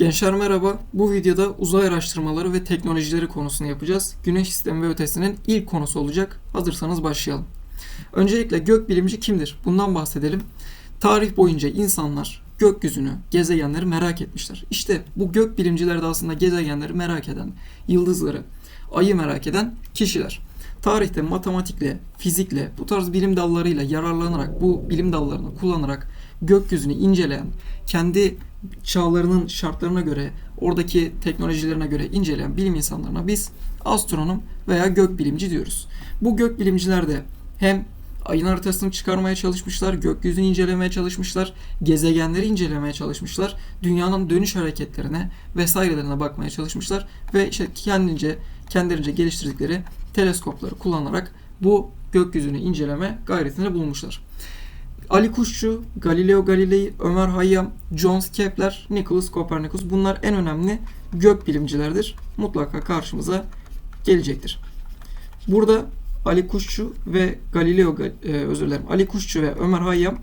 Gençler merhaba. Bu videoda uzay araştırmaları ve teknolojileri konusunu yapacağız. Güneş sistemi ve ötesinin ilk konusu olacak. Hazırsanız başlayalım. Öncelikle gökbilimci kimdir? Bundan bahsedelim. Tarih boyunca insanlar gökyüzünü, gezegenleri merak etmişler. İşte bu gökbilimciler de aslında gezegenleri merak eden, yıldızları, ayı merak eden kişiler. Tarihte matematikle, fizikle, bu tarz bilim dallarıyla yararlanarak, bu bilim dallarını kullanarak gökyüzünü inceleyen, kendi çağlarının şartlarına göre, oradaki teknolojilerine göre inceleyen bilim insanlarına biz astronom veya gökbilimci diyoruz. Bu gökbilimciler de hem ayın haritasını çıkarmaya çalışmışlar, gökyüzünü incelemeye çalışmışlar, gezegenleri incelemeye çalışmışlar, dünyanın dönüş hareketlerine vesairelerine bakmaya çalışmışlar ve işte kendince kendilerince geliştirdikleri teleskopları kullanarak bu gökyüzünü inceleme gayretinde bulmuşlar. Ali Kuşçu, Galileo Galilei, Ömer Hayyam, Johns Kepler, Nicholas Copernicus bunlar en önemli gök bilimcilerdir. Mutlaka karşımıza gelecektir. Burada Ali Kuşçu ve Galileo e, özür dilerim. Ali Kuşçu ve Ömer Hayyam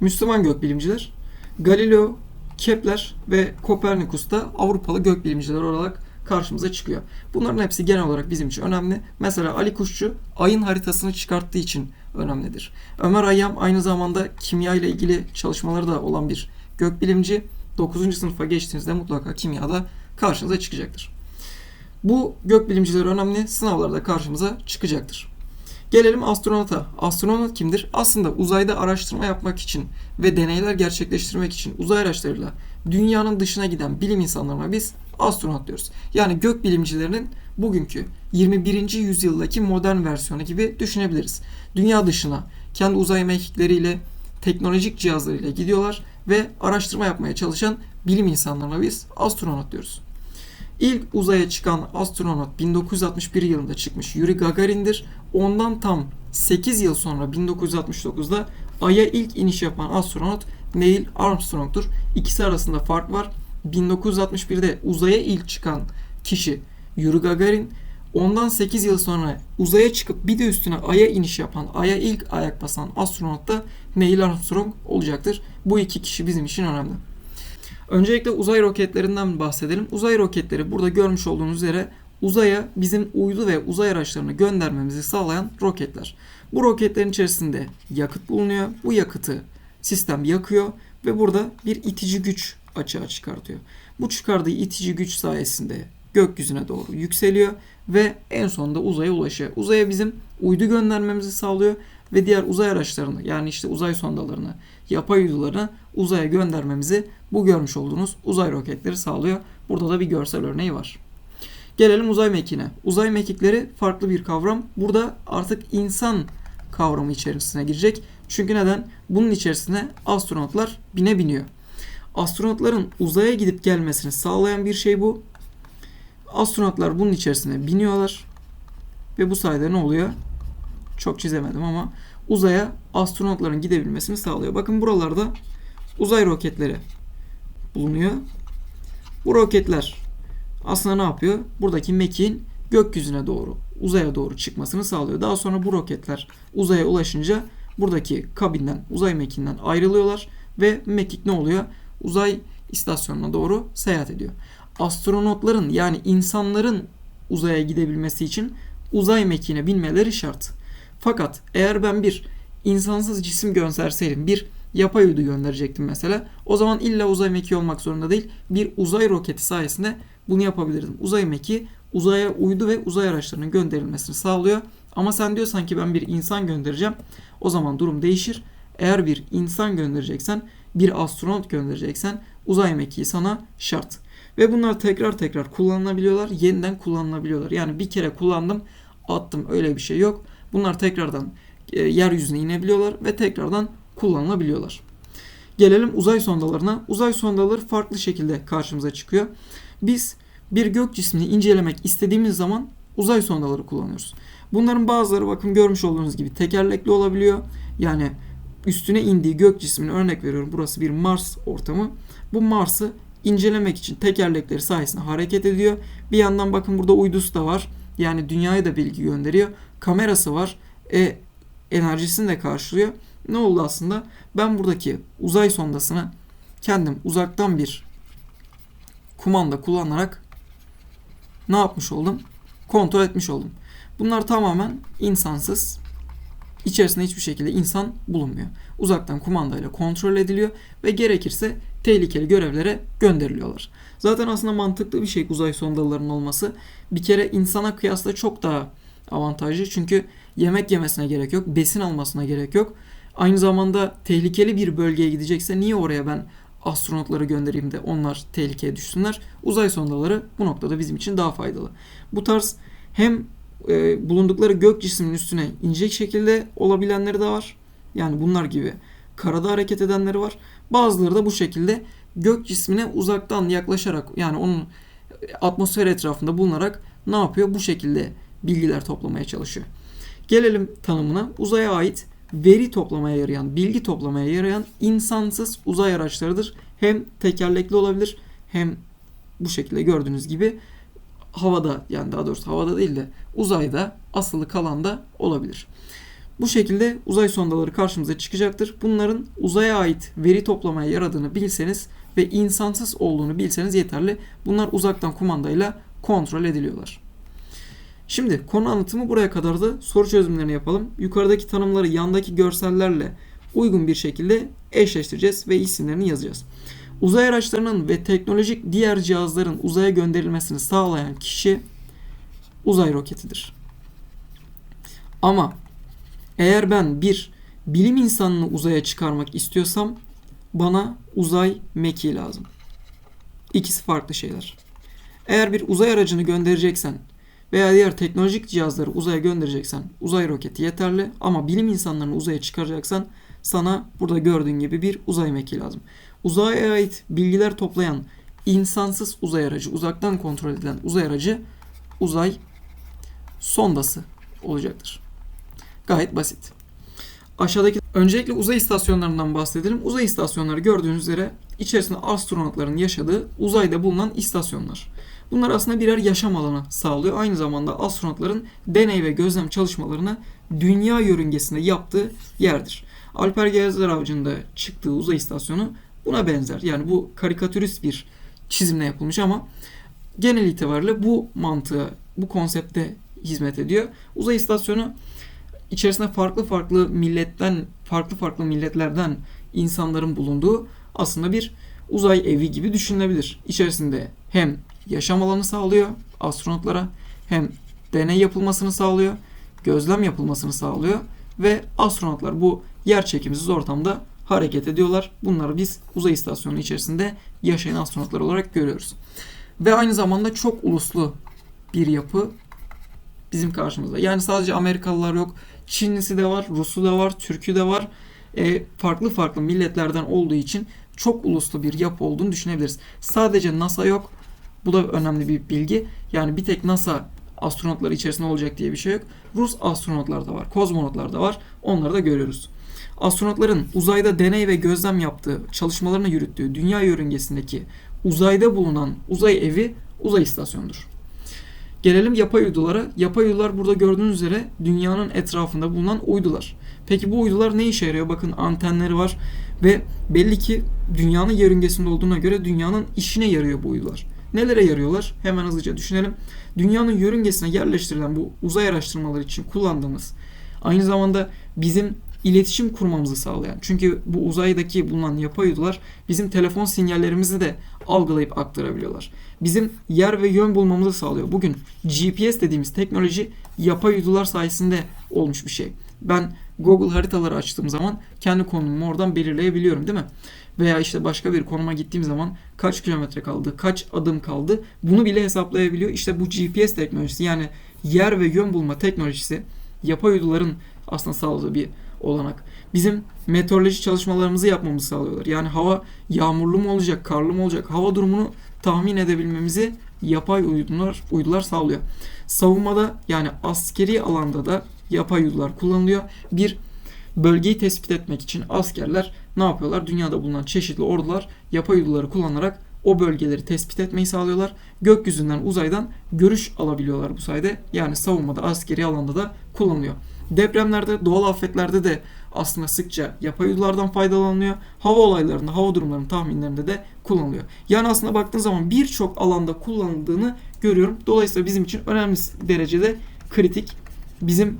Müslüman gökbilimciler. Galileo, Kepler ve Kopernikus da Avrupalı gökbilimciler olarak karşımıza çıkıyor. Bunların hepsi genel olarak bizim için önemli. Mesela Ali Kuşçu ayın haritasını çıkarttığı için önemlidir. Ömer Hayyam aynı zamanda kimya ile ilgili çalışmaları da olan bir gökbilimci. 9. sınıfa geçtiğinizde mutlaka kimyada karşınıza çıkacaktır. Bu gökbilimciler önemli sınavlarda karşımıza çıkacaktır. Gelelim astronota. Astronot kimdir? Aslında uzayda araştırma yapmak için ve deneyler gerçekleştirmek için uzay araçlarıyla dünyanın dışına giden bilim insanlarına biz astronot diyoruz. Yani gök bilimcilerinin bugünkü 21. yüzyıldaki modern versiyonu gibi düşünebiliriz. Dünya dışına kendi uzay mekikleriyle, teknolojik cihazlarıyla gidiyorlar ve araştırma yapmaya çalışan bilim insanlarına biz astronot diyoruz. İlk uzaya çıkan astronot 1961 yılında çıkmış Yuri Gagarin'dir. Ondan tam 8 yıl sonra 1969'da Ay'a ilk iniş yapan astronot Neil Armstrong'tur. İkisi arasında fark var. 1961'de uzaya ilk çıkan kişi Yuri Gagarin. Ondan 8 yıl sonra uzaya çıkıp bir de üstüne Ay'a iniş yapan, Ay'a ilk ayak basan astronot da Neil Armstrong olacaktır. Bu iki kişi bizim için önemli. Öncelikle uzay roketlerinden bahsedelim. Uzay roketleri burada görmüş olduğunuz üzere uzaya bizim uydu ve uzay araçlarını göndermemizi sağlayan roketler. Bu roketlerin içerisinde yakıt bulunuyor. Bu yakıtı sistem yakıyor ve burada bir itici güç açığa çıkartıyor. Bu çıkardığı itici güç sayesinde gökyüzüne doğru yükseliyor ve en sonunda uzaya ulaşıyor. Uzaya bizim uydu göndermemizi sağlıyor ve diğer uzay araçlarını yani işte uzay sondalarını, yapay uydularını uzaya göndermemizi bu görmüş olduğunuz uzay roketleri sağlıyor. Burada da bir görsel örneği var. Gelelim uzay mekiğine. Uzay mekikleri farklı bir kavram. Burada artık insan kavramı içerisine girecek. Çünkü neden? Bunun içerisine astronotlar binebiliyor. Astronotların uzaya gidip gelmesini sağlayan bir şey bu. Astronotlar bunun içerisine biniyorlar. Ve bu sayede ne oluyor? Çok çizemedim ama uzaya astronotların gidebilmesini sağlıyor. Bakın buralarda uzay roketleri bulunuyor. Bu roketler aslında ne yapıyor? Buradaki mekiğin gökyüzüne doğru, uzaya doğru çıkmasını sağlıyor. Daha sonra bu roketler uzaya ulaşınca buradaki kabinden, uzay mekiğinden ayrılıyorlar ve mekik ne oluyor? Uzay istasyonuna doğru seyahat ediyor. Astronotların yani insanların uzaya gidebilmesi için uzay mekiğine binmeleri şart. Fakat eğer ben bir insansız cisim gönderseydim, bir yapay uydu gönderecektim mesela. O zaman illa uzay mekiği olmak zorunda değil. Bir uzay roketi sayesinde bunu yapabilirdim. Uzay mekiği uzaya uydu ve uzay araçlarının gönderilmesini sağlıyor. Ama sen diyorsan ki ben bir insan göndereceğim. O zaman durum değişir. Eğer bir insan göndereceksen, bir astronot göndereceksen uzay mekiği sana şart. Ve bunlar tekrar tekrar kullanılabiliyorlar, yeniden kullanılabiliyorlar. Yani bir kere kullandım, attım öyle bir şey yok. Bunlar tekrardan e, yeryüzüne inebiliyorlar ve tekrardan kullanılabiliyorlar. Gelelim uzay sondalarına. Uzay sondaları farklı şekilde karşımıza çıkıyor. Biz bir gök cismini incelemek istediğimiz zaman uzay sondaları kullanıyoruz. Bunların bazıları bakın görmüş olduğunuz gibi tekerlekli olabiliyor. Yani üstüne indiği gök cismini örnek veriyorum. Burası bir Mars ortamı. Bu Mars'ı incelemek için tekerlekleri sayesinde hareket ediyor. Bir yandan bakın burada uydusu da var. Yani dünyaya da bilgi gönderiyor. Kamerası var. E, enerjisini de karşılıyor. Ne oldu aslında? Ben buradaki uzay sondasını kendim uzaktan bir kumanda kullanarak ne yapmış oldum? Kontrol etmiş oldum. Bunlar tamamen insansız. İçerisinde hiçbir şekilde insan bulunmuyor. Uzaktan kumandayla kontrol ediliyor ve gerekirse tehlikeli görevlere gönderiliyorlar. Zaten aslında mantıklı bir şey uzay sondalarının olması. Bir kere insana kıyasla çok daha avantajlı. Çünkü yemek yemesine gerek yok, besin almasına gerek yok. Aynı zamanda tehlikeli bir bölgeye gidecekse niye oraya ben astronotları göndereyim de onlar tehlikeye düşsünler? Uzay sondaları bu noktada bizim için daha faydalı. Bu tarz hem e, bulundukları gök cisminin üstüne inecek şekilde olabilenleri de var. Yani bunlar gibi karada hareket edenleri var. Bazıları da bu şekilde gök cismine uzaktan yaklaşarak yani onun atmosfer etrafında bulunarak ne yapıyor? Bu şekilde bilgiler toplamaya çalışıyor. Gelelim tanımına. Uzaya ait veri toplamaya yarayan, bilgi toplamaya yarayan insansız uzay araçlarıdır. Hem tekerlekli olabilir hem bu şekilde gördüğünüz gibi havada yani daha doğrusu havada değil de uzayda asılı kalan da olabilir. Bu şekilde uzay sondaları karşımıza çıkacaktır. Bunların uzaya ait veri toplamaya yaradığını bilseniz ve insansız olduğunu bilseniz yeterli. Bunlar uzaktan kumandayla kontrol ediliyorlar. Şimdi konu anlatımı buraya kadar da soru çözümlerini yapalım. Yukarıdaki tanımları yandaki görsellerle uygun bir şekilde eşleştireceğiz ve isimlerini yazacağız. Uzay araçlarının ve teknolojik diğer cihazların uzaya gönderilmesini sağlayan kişi uzay roketidir. Ama eğer ben bir bilim insanını uzaya çıkarmak istiyorsam bana uzay mekiği lazım. İkisi farklı şeyler. Eğer bir uzay aracını göndereceksen veya diğer teknolojik cihazları uzaya göndereceksen uzay roketi yeterli ama bilim insanlarını uzaya çıkaracaksan sana burada gördüğün gibi bir uzay mekiği lazım. Uzaya ait bilgiler toplayan insansız uzay aracı, uzaktan kontrol edilen uzay aracı uzay sondası olacaktır. Gayet basit. Aşağıdaki öncelikle uzay istasyonlarından bahsedelim. Uzay istasyonları gördüğünüz üzere içerisinde astronotların yaşadığı uzayda bulunan istasyonlar. Bunlar aslında birer yaşam alanı sağlıyor. Aynı zamanda astronotların deney ve gözlem çalışmalarını dünya yörüngesinde yaptığı yerdir. Alper Gezer Avcı'nda çıktığı uzay istasyonu buna benzer. Yani bu karikatürist bir çizimle yapılmış ama genel itibariyle bu mantığa, bu konsepte hizmet ediyor. Uzay istasyonu içerisinde farklı farklı milletten, farklı farklı milletlerden insanların bulunduğu aslında bir uzay evi gibi düşünülebilir. İçerisinde hem yaşam alanı sağlıyor astronotlara hem deney yapılmasını sağlıyor, gözlem yapılmasını sağlıyor ve astronotlar bu yer çekimsiz ortamda hareket ediyorlar. Bunları biz uzay istasyonu içerisinde yaşayan astronotlar olarak görüyoruz. Ve aynı zamanda çok uluslu bir yapı bizim karşımızda. Yani sadece Amerikalılar yok. Çinlisi de var, Rusu da var, Türkü de var. E, farklı farklı milletlerden olduğu için çok uluslu bir yapı olduğunu düşünebiliriz. Sadece NASA yok. Bu da önemli bir bilgi. Yani bir tek NASA astronotları içerisinde olacak diye bir şey yok. Rus astronotlar da var, kozmonotlar da var. Onları da görüyoruz. Astronotların uzayda deney ve gözlem yaptığı, çalışmalarını yürüttüğü dünya yörüngesindeki uzayda bulunan uzay evi uzay istasyonudur. Gelelim yapay uydulara. Yapay uydular burada gördüğünüz üzere dünyanın etrafında bulunan uydular. Peki bu uydular ne işe yarıyor? Bakın antenleri var ve belli ki dünyanın yörüngesinde olduğuna göre dünyanın işine yarıyor bu uydular. Nelere yarıyorlar? Hemen hızlıca düşünelim. Dünyanın yörüngesine yerleştirilen bu uzay araştırmaları için kullandığımız aynı zamanda bizim iletişim kurmamızı sağlayan. Çünkü bu uzaydaki bulunan yapay uydular bizim telefon sinyallerimizi de algılayıp aktarabiliyorlar. Bizim yer ve yön bulmamızı sağlıyor. Bugün GPS dediğimiz teknoloji yapay uydular sayesinde olmuş bir şey. Ben Google haritaları açtığım zaman kendi konumumu oradan belirleyebiliyorum değil mi? Veya işte başka bir konuma gittiğim zaman kaç kilometre kaldı, kaç adım kaldı bunu bile hesaplayabiliyor. İşte bu GPS teknolojisi yani yer ve yön bulma teknolojisi yapay uyduların aslında sağladığı bir olanak. Bizim meteoroloji çalışmalarımızı yapmamızı sağlıyorlar. Yani hava yağmurlu mu olacak, karlı mı olacak, hava durumunu tahmin edebilmemizi yapay uydular, uydular sağlıyor. Savunmada yani askeri alanda da yapay uydular kullanılıyor. Bir bölgeyi tespit etmek için askerler ne yapıyorlar? Dünyada bulunan çeşitli ordular yapay uyduları kullanarak o bölgeleri tespit etmeyi sağlıyorlar. Gökyüzünden uzaydan görüş alabiliyorlar bu sayede. Yani savunmada askeri alanda da kullanılıyor. Depremlerde, doğal afetlerde de aslında sıkça yapay uydulardan faydalanılıyor. Hava olaylarında, hava durumlarının tahminlerinde de kullanılıyor. Yani aslında baktığın zaman birçok alanda kullanıldığını görüyorum. Dolayısıyla bizim için önemli derecede kritik. Bizim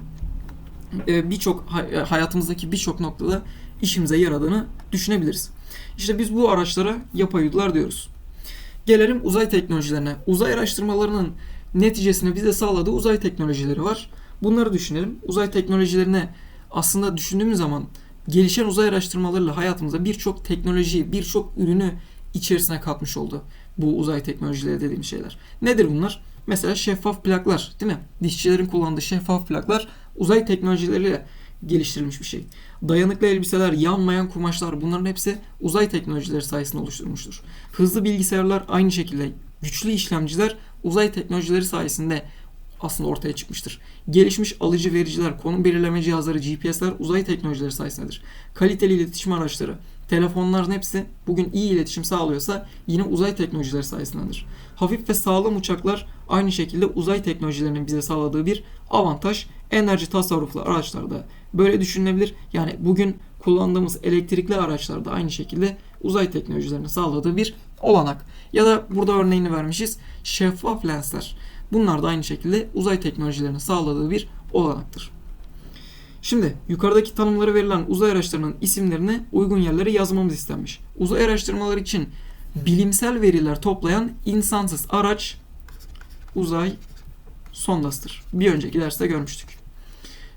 e, birçok hay- hayatımızdaki birçok noktada işimize yaradığını düşünebiliriz. İşte biz bu araçlara yapay uydular diyoruz. Gelelim uzay teknolojilerine. Uzay araştırmalarının neticesinde bize sağladığı uzay teknolojileri var. Bunları düşünelim. Uzay teknolojilerine aslında düşündüğümüz zaman gelişen uzay araştırmalarıyla hayatımıza birçok teknoloji, birçok ürünü içerisine katmış oldu. Bu uzay teknolojileri dediğimiz şeyler. Nedir bunlar? Mesela şeffaf plaklar, değil mi? Dişçilerin kullandığı şeffaf plaklar uzay teknolojileriyle geliştirilmiş bir şey. Dayanıklı elbiseler, yanmayan kumaşlar bunların hepsi uzay teknolojileri sayesinde oluşturulmuştur. Hızlı bilgisayarlar aynı şekilde güçlü işlemciler uzay teknolojileri sayesinde aslında ortaya çıkmıştır. Gelişmiş alıcı vericiler, konum belirleme cihazları, GPS'ler uzay teknolojileri sayesindedir. Kaliteli iletişim araçları, telefonların hepsi bugün iyi iletişim sağlıyorsa yine uzay teknolojileri sayesindedir. Hafif ve sağlam uçaklar aynı şekilde uzay teknolojilerinin bize sağladığı bir avantaj. Enerji tasarruflu araçlarda böyle düşünülebilir. Yani bugün kullandığımız elektrikli araçlarda aynı şekilde uzay teknolojilerinin sağladığı bir olanak. Ya da burada örneğini vermişiz. Şeffaf lensler. Bunlar da aynı şekilde uzay teknolojilerinin sağladığı bir olanaktır. Şimdi yukarıdaki tanımları verilen uzay araçlarının isimlerini uygun yerlere yazmamız istenmiş. Uzay araştırmaları için bilimsel veriler toplayan insansız araç uzay sondasıdır. Bir önceki derste görmüştük.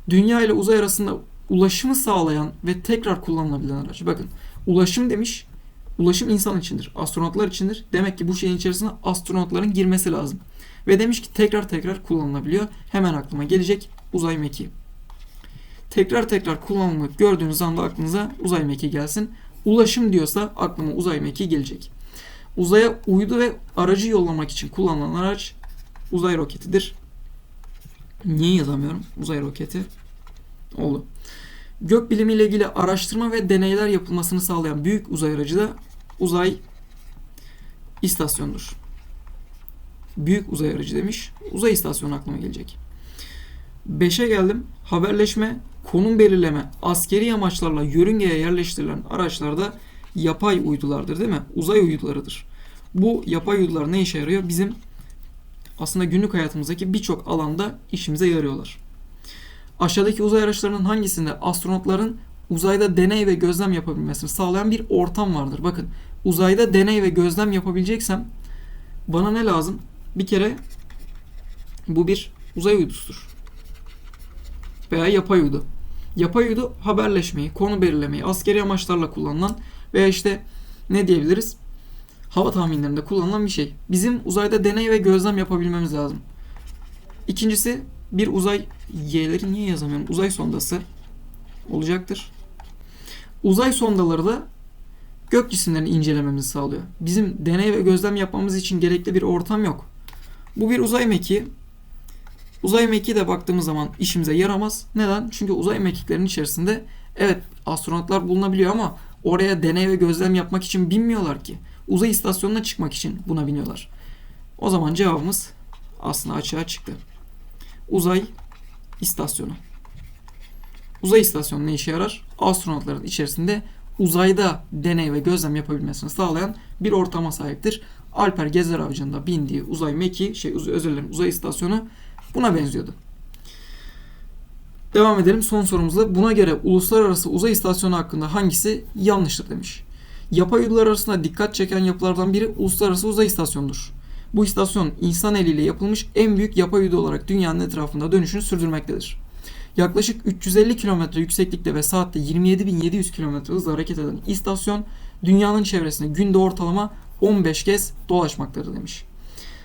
Dünya ile uzay arasında ulaşımı sağlayan ve tekrar kullanılabilen araç. Bakın ulaşım demiş. Ulaşım insan içindir. Astronotlar içindir. Demek ki bu şeyin içerisine astronotların girmesi lazım. Ve demiş ki tekrar tekrar kullanılabiliyor. Hemen aklıma gelecek uzay mekiği. Tekrar tekrar kullanımı gördüğünüz anda aklınıza uzay mekiği gelsin. Ulaşım diyorsa aklıma uzay mekiği gelecek. Uzaya uydu ve aracı yollamak için kullanılan araç uzay roketidir. Niye yazamıyorum? Uzay roketi. Oldu. Gök bilimiyle ilgili araştırma ve deneyler yapılmasını sağlayan büyük uzay aracı da uzay istasyonudur. Büyük uzay aracı demiş. Uzay istasyonu aklıma gelecek. 5'e geldim. Haberleşme, konum belirleme, askeri amaçlarla yörüngeye yerleştirilen araçlarda yapay uydulardır değil mi? Uzay uydularıdır. Bu yapay uydular ne işe yarıyor? Bizim aslında günlük hayatımızdaki birçok alanda işimize yarıyorlar. Aşağıdaki uzay araçlarının hangisinde astronotların uzayda deney ve gözlem yapabilmesini sağlayan bir ortam vardır? Bakın uzayda deney ve gözlem yapabileceksem bana ne lazım? Bir kere bu bir uzay uydusudur. Veya yapay uydu. Yapay uydu haberleşmeyi, konu belirlemeyi, askeri amaçlarla kullanılan veya işte ne diyebiliriz? Hava tahminlerinde kullanılan bir şey. Bizim uzayda deney ve gözlem yapabilmemiz lazım. İkincisi bir uzay Y'leri niye yazamıyorum? Uzay sondası olacaktır. Uzay sondaları da gök cisimlerini incelememizi sağlıyor. Bizim deney ve gözlem yapmamız için gerekli bir ortam yok. Bu bir uzay mekiği. Uzay mekiği de baktığımız zaman işimize yaramaz. Neden? Çünkü uzay mekiklerinin içerisinde evet astronotlar bulunabiliyor ama oraya deney ve gözlem yapmak için binmiyorlar ki. Uzay istasyonuna çıkmak için buna biniyorlar. O zaman cevabımız aslında açığa çıktı. Uzay istasyonu. Uzay istasyonu ne işe yarar? Astronotların içerisinde uzayda deney ve gözlem yapabilmesini sağlayan bir ortama sahiptir. Alper Gezer Avcı'nın da bindiği uzay mekiği, şey özür dilerim uzay istasyonu buna benziyordu. Devam edelim son sorumuzla. Buna göre uluslararası uzay istasyonu hakkında hangisi yanlıştır demiş. Yapay uydular arasında dikkat çeken yapılardan biri uluslararası uzay istasyonudur. Bu istasyon insan eliyle yapılmış en büyük yapay uydu olarak dünyanın etrafında dönüşünü sürdürmektedir. Yaklaşık 350 km yükseklikte ve saatte 27.700 km hızla hareket eden istasyon dünyanın çevresinde günde ortalama 15 kez dolaşmaktadır demiş.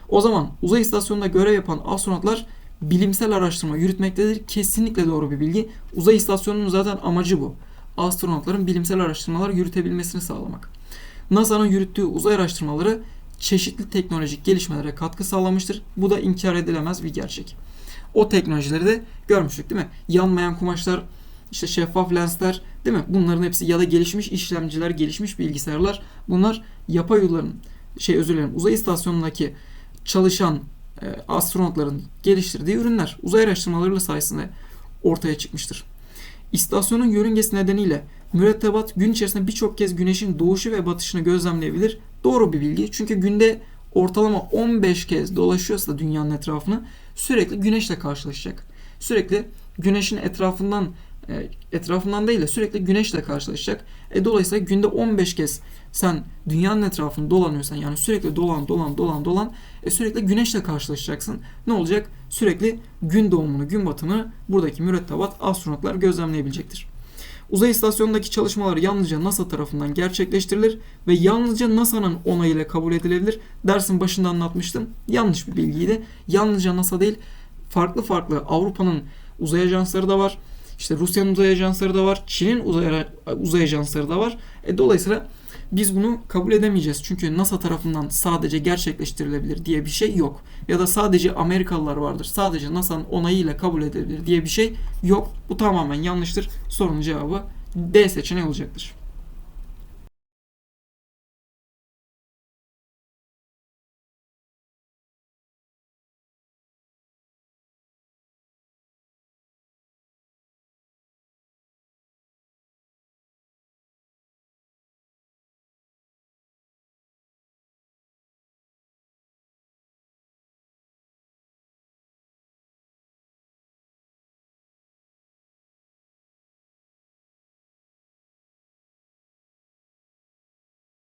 O zaman uzay istasyonunda görev yapan astronotlar bilimsel araştırma yürütmektedir. Kesinlikle doğru bir bilgi. Uzay istasyonunun zaten amacı bu. Astronotların bilimsel araştırmalar yürütebilmesini sağlamak. NASA'nın yürüttüğü uzay araştırmaları çeşitli teknolojik gelişmelere katkı sağlamıştır. Bu da inkar edilemez bir gerçek. O teknolojileri de görmüştük değil mi? Yanmayan kumaşlar, işte şeffaf lensler değil mi? Bunların hepsi ya da gelişmiş işlemciler, gelişmiş bilgisayarlar. Bunlar yapay uyduların şey özür dilerim uzay istasyonundaki çalışan e, astronotların geliştirdiği ürünler uzay araştırmaları sayesinde ortaya çıkmıştır. İstasyonun yörüngesi nedeniyle mürettebat gün içerisinde birçok kez güneşin doğuşu ve batışını gözlemleyebilir. Doğru bir bilgi. Çünkü günde ortalama 15 kez dolaşıyorsa dünyanın etrafını sürekli güneşle karşılaşacak. Sürekli güneşin etrafından etrafından değil de sürekli güneşle karşılaşacak. E, dolayısıyla günde 15 kez sen dünyanın etrafını dolanıyorsan yani sürekli dolan dolan dolan dolan e, sürekli güneşle karşılaşacaksın. Ne olacak? Sürekli gün doğumunu, gün batımını buradaki mürettebat astronotlar gözlemleyebilecektir. Uzay istasyonundaki çalışmalar yalnızca NASA tarafından gerçekleştirilir ve yalnızca NASA'nın onayıyla kabul edilebilir. Dersin başında anlatmıştım. Yanlış bir bilgiydi. Yalnızca NASA değil, farklı farklı Avrupa'nın uzay ajansları da var. İşte Rusya'nın uzay ajansları da var. Çin'in uzay, uzay ajansları da var. E, dolayısıyla biz bunu kabul edemeyeceğiz. Çünkü NASA tarafından sadece gerçekleştirilebilir diye bir şey yok. Ya da sadece Amerikalılar vardır. Sadece NASA'nın onayıyla kabul edilebilir diye bir şey yok. Bu tamamen yanlıştır. Sorunun cevabı D seçeneği olacaktır.